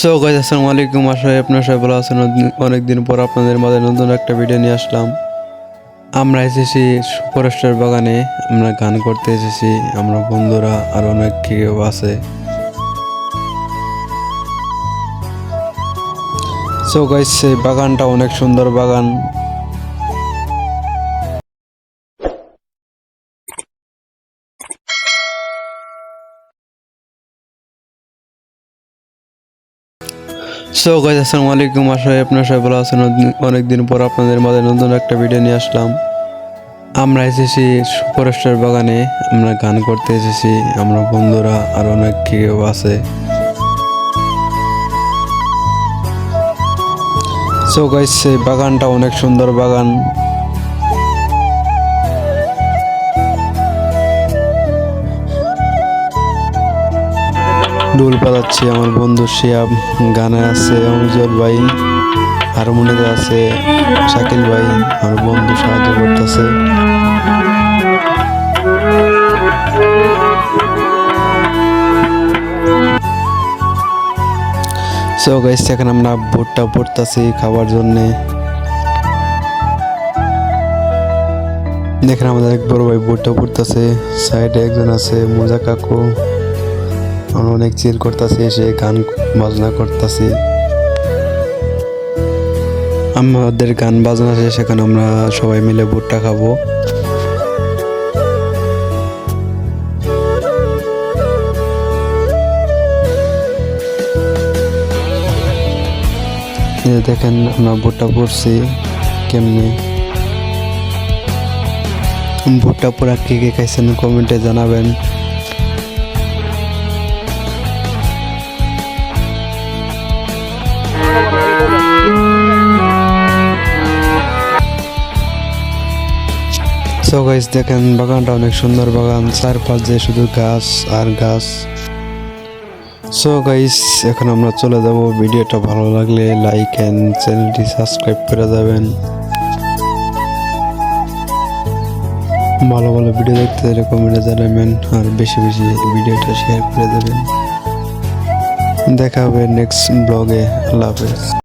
So guys আসসালামু আলাইকুম। আশা করি আপনারা সবাই ভালো আছেন। অনেকদিন পর আপনাদের মাঝে নতুন একটা ভিডিও নিয়ে আসলাম। আমরা এসেছি ফরেস্টের বাগানে। আমরা গান করতে এসেছি। আমরা বন্ধুরা আর অনেক কেউ আছে। সো গাইজ সেই বাগানটা অনেক সুন্দর বাগান। সো গাইজ আসসালামু আলাইকুম আশা করি আপনারা সবাই ভালো আছেন। অনেকদিন পর আপনাদের মাঝে নতুন একটা ভিডিও নিয়ে আসলাম। আমরা এসেছি ফরেস্টের বাগানে, আমরা গান করতে এসেছি, আমরা বন্ধুরা আর অনেক কেউ আছে। সো গাইজ বাগানটা অনেক সুন্দর বাগান। ডুল বাজাচ্ছি আমার বন্ধু শিয়াব, গানে আছে অমিজল ভাই হারমোনিয়াতে আছে শাকিল ভাই, আমার বন্ধু সাহায্য করতেছে। সো গাইস এখন আমরা ভুট্টা পড়তেছি খাবার জন্যে। দেখেন আমাদের এক বড় ভাই ভুট্টা পড়তেছে সাইডে একজন আছে মোজা কাকু। আমরা অনেক চিল করতেছি এসে গান বাজনা করতেছি। আমাদের গান বাজনা শেষ, এখন আমরা সবাই মিলে ভুট্টা খাব। দেখেন আমরা ভুট্টা পড়ছি, কেমনি? ভুট্টা পোড়া কে কে খাইছেন কমেন্টে জানাবেন। সো গাইস দেখেন, বাগানটা অনেক সুন্দর বাগান। চারপাশ শুধু গাছ আর গাছ। সো গাইস এখন আমরা চলে যাব। ভিডিওটা ভালো লাগলে লাইক এন্ড চ্যানেলটি সাবস্ক্রাইব করে যাবেন। ভালো ভালো ভিডিও দেখতে কমেন্টে জানাবেন আর বেশি বেশি ভিডিওটা শেয়ার করে দেবেন। দেখা হবে নেক্সট ব্লগে আল্লাহ হাফেজ।